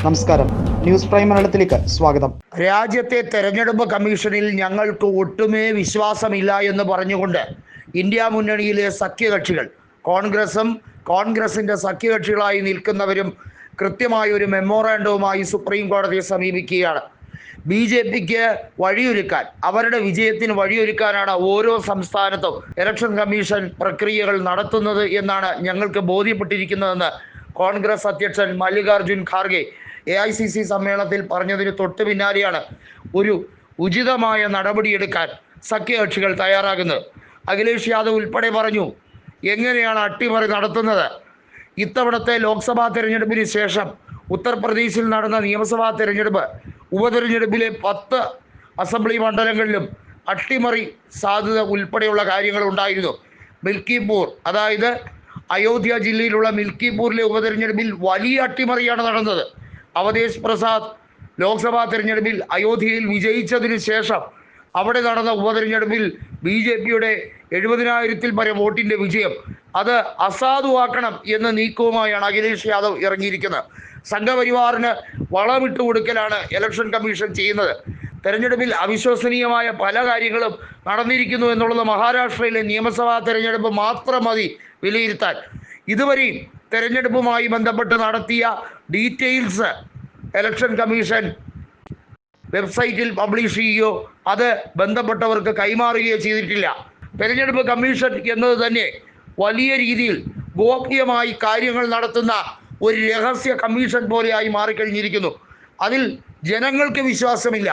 നമസ്കാരം. News prime മലയാളത്തിലേക്ക് സ്വാഗതം. രാജ്യത്തെ തെരഞ്ഞെടുപ്പ് കമ്മീഷനിൽ ഞങ്ങൾക്ക് ഒട്ടുമേ വിശ്വാസമില്ല എന്ന് പറഞ്ഞുകൊണ്ട് ഇന്ത്യ മുന്നണിയിലെ സഖ്യകക്ഷികൾ കോൺഗ്രസും കോൺഗ്രസിന്റെ സഖ്യകക്ഷികളായി നിൽക്കുന്നവരും കൃത്യമായ ഒരു മെമ്മോറാണ്ടവുമായി സുപ്രീം കോടതിയെ സമീപിക്കുകയാണ്. ബി ജെ പിക്ക് വഴിയൊരുക്കാൻ അവരുടെ വിജയത്തിന് വഴിയൊരുക്കാനാണ് ഓരോ സംസ്ഥാനത്തും ഇലക്ഷൻ കമ്മീഷൻ പ്രക്രിയകൾ നടത്തുന്നത് എന്നാണ് ഞങ്ങൾക്ക് ബോധ്യപ്പെട്ടിരിക്കുന്നതെന്ന് കോൺഗ്രസ് അധ്യക്ഷൻ Mallikarjun Kharge A I C C സമ്മേളനത്തിൽ പറഞ്ഞതിന് തൊട്ട് പിന്നാലെയാണ് ഒരു ഉചിതമായ നടപടിയെടുക്കാൻ സഖ്യകക്ഷികൾ തയ്യാറാകുന്നത്. അഖിലേഷ് യാദവ് ഉൾപ്പെടെ പറഞ്ഞു എങ്ങനെയാണ് അട്ടിമറി നടത്തുന്നത്? ഇത്തവണത്തെ ലോക്സഭാ തെരഞ്ഞെടുപ്പിന് ശേഷം ഉത്തർപ്രദേശിൽ നടന്ന നിയമസഭാ തെരഞ്ഞെടുപ്പ് ഉപതെരഞ്ഞെടുപ്പിലെ പത്ത് അസംബ്ലി മണ്ഡലങ്ങളിലും അട്ടിമറി സാധ്യത ഉൾപ്പെടെയുള്ള കാര്യങ്ങൾ ഉണ്ടായിരുന്നു. മിൽക്കിപൂർ അതായത് അയോധ്യ ജില്ലയിലുള്ള മിൽക്കിപൂരിലെ ഉപതെരഞ്ഞെടുപ്പിൽ വലിയ അട്ടിമറിയാണ് നടന്നത്. അവധേഷ് പ്രസാദ് ലോക്സഭാ തെരഞ്ഞെടുപ്പിൽ അയോധ്യയിൽ വിജയിച്ചതിന് ശേഷം അവിടെ നടന്ന ഉപതെരഞ്ഞെടുപ്പിൽ ബി ജെ പിയുടെ എഴുപതിനായിരത്തിൽ പരം വോട്ടിന്റെ വിജയം. അത് അസാധുവാക്കണം എന്ന നീക്കവുമായാണ് അഖിലേഷ് യാദവ് ഇറങ്ങിയിരിക്കുന്നത്. സംഘപരിവാറിന് വളമിട്ട് കൊടുക്കലാണ് ഇലക്ഷൻ കമ്മീഷൻ ചെയ്യുന്നത്. തെരഞ്ഞെടുപ്പിൽ അവിശ്വസനീയമായ പല കാര്യങ്ങളും നടന്നിരിക്കുന്നു എന്നുള്ളത് മഹാരാഷ്ട്രയിലെ നിയമസഭാ തെരഞ്ഞെടുപ്പ് മാത്രം മതി വിലയിരുത്താൻ. ഇതുവരെയും തെരഞ്ഞെടുപ്പുമായി ബന്ധപ്പെട്ട് നടത്തിയ ഡീറ്റെയിൽസ് ഇലക്ഷൻ കമ്മീഷൻ വെബ്സൈറ്റിൽ പബ്ലിഷ് ചെയ്യുകയോ അത് ബന്ധപ്പെട്ടവർക്ക് കൈമാറുകയോ ചെയ്തിട്ടില്ല. തെരഞ്ഞെടുപ്പ് കമ്മീഷൻ എന്നത് തന്നെ വലിയ രീതിയിൽ ഗോപ്യമായി കാര്യങ്ങൾ നടത്തുന്ന ഒരു രഹസ്യ കമ്മീഷൻ പോലെയായി മാറിക്കഴിഞ്ഞിരിക്കുന്നു. അതിൽ ജനങ്ങൾക്ക് വിശ്വാസമില്ല.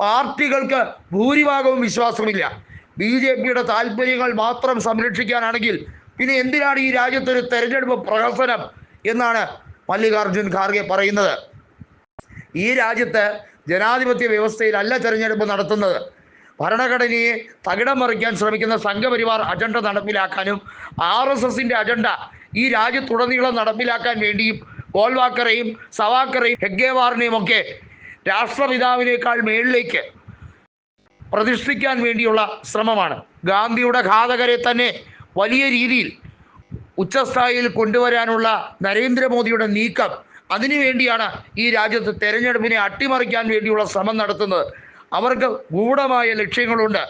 പാർട്ടികൾക്ക് ഭൂരിഭാഗവും വിശ്വാസമില്ല. ബി ജെ പിയുടെ താല്പര്യങ്ങൾ മാത്രം സംരക്ഷിക്കാനാണെങ്കിൽ പിന്നെ എന്തിനാണ് ഈ രാജ്യത്തൊരു തെരഞ്ഞെടുപ്പ് പ്രഹസനം എന്നാണ് മല്ലികാർജുൻ ഖാർഗെ പറയുന്നത്? ഈ രാജ്യത്ത് ജനാധിപത്യ വ്യവസ്ഥയിലല്ല തെരഞ്ഞെടുപ്പ് നടത്തുന്നത്. ഭരണഘടനയെ തകിടം മറിക്കാൻ ശ്രമിക്കുന്ന സംഘപരിവാർ അജണ്ട നടപ്പിലാക്കാനും ആർ എസ് എസിന്റെ അജണ്ട ഈ രാജ്യത്തുടനീളം നടപ്പിലാക്കാൻ വേണ്ടിയും ഗോൾവാക്കറേയും സവാക്കറേയും ഹെഗ്ഗേവാറിനെയും ഒക്കെ രാഷ്ട്രപിതാവിനേക്കാൾ മേളിലേക്ക് പ്രതിഷ്ഠിക്കാൻ വേണ്ടിയുള്ള ശ്രമമാണ്. ഗാന്ധിയുടെ ഘാതകരെ തന്നെ വലിയ രീതിയിൽ ഉച്ചസ്ഥായിയിൽ കൊണ്ടുവരാനുള്ള നരേന്ദ്രമോദിയുടെ നീക്കം അതിനുവേണ്ടിയാണ് ഈ രാജ്യത്ത് തെരഞ്ഞെടുപ്പിനെ അട്ടിമറിക്കാൻ വേണ്ടിയുള്ള ശ്രമം നടത്തുന്നത്. അവർക്ക് ഗൂഢമായ ലക്ഷ്യങ്ങളുണ്ട്.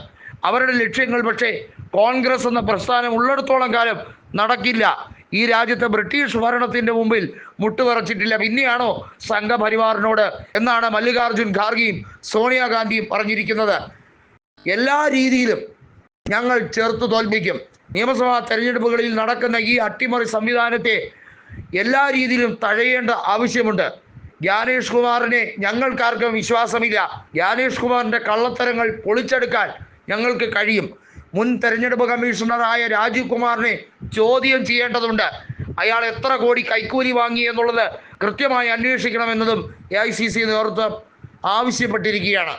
അവരുടെ ലക്ഷ്യങ്ങൾ പക്ഷേ കോൺഗ്രസ് എന്ന പ്രസ്ഥാനം ഉള്ളിടത്തോളം കാലം നടക്കില്ല. ഈ രാജ്യത്തെ ബ്രിട്ടീഷ് ഭരണത്തിന്റെ മുമ്പിൽ മുട്ടുപറച്ചിട്ടില്ല. പിന്നെയാണോ സംഘപരിവാറിനോട് എന്നാണ് മല്ലികാർജുൻ ഖാർഗെയും സോണിയാഗാന്ധിയും പറഞ്ഞിരിക്കുന്നത്. എല്ലാ രീതിയിലും ഞങ്ങൾ ചേർത്ത് തോൽപ്പിക്കും. നിയമസഭാ തെരഞ്ഞെടുപ്പുകളിൽ നടക്കുന്ന ഈ അട്ടിമറി സംവിധാനത്തെ എല്ലാ രീതിയിലും തഴയേണ്ട ആവശ്യമുണ്ട്. ജ്ഞാനേഷ് കുമാറിനെ ഞങ്ങൾക്കാർക്കും വിശ്വാസമില്ല. ജ്ഞാനേഷ് കുമാറിന്റെ കള്ളത്തരങ്ങൾ പൊളിച്ചെടുക്കാൻ ഞങ്ങൾക്ക് കഴിയും. മുൻ തെരഞ്ഞെടുപ്പ് കമ്മീഷണറായ രാജീവ് കുമാറിനെ ചോദ്യം ചെയ്യേണ്ടതുണ്ട്. അയാൾ എത്ര കോടി കൈക്കൂലി വാങ്ങി എന്നുള്ളത് കൃത്യമായി അന്വേഷിക്കണമെന്നതും എ ഐ സി സി നേതൃത്വം ആവശ്യപ്പെട്ടിരിക്കുകയാണ്.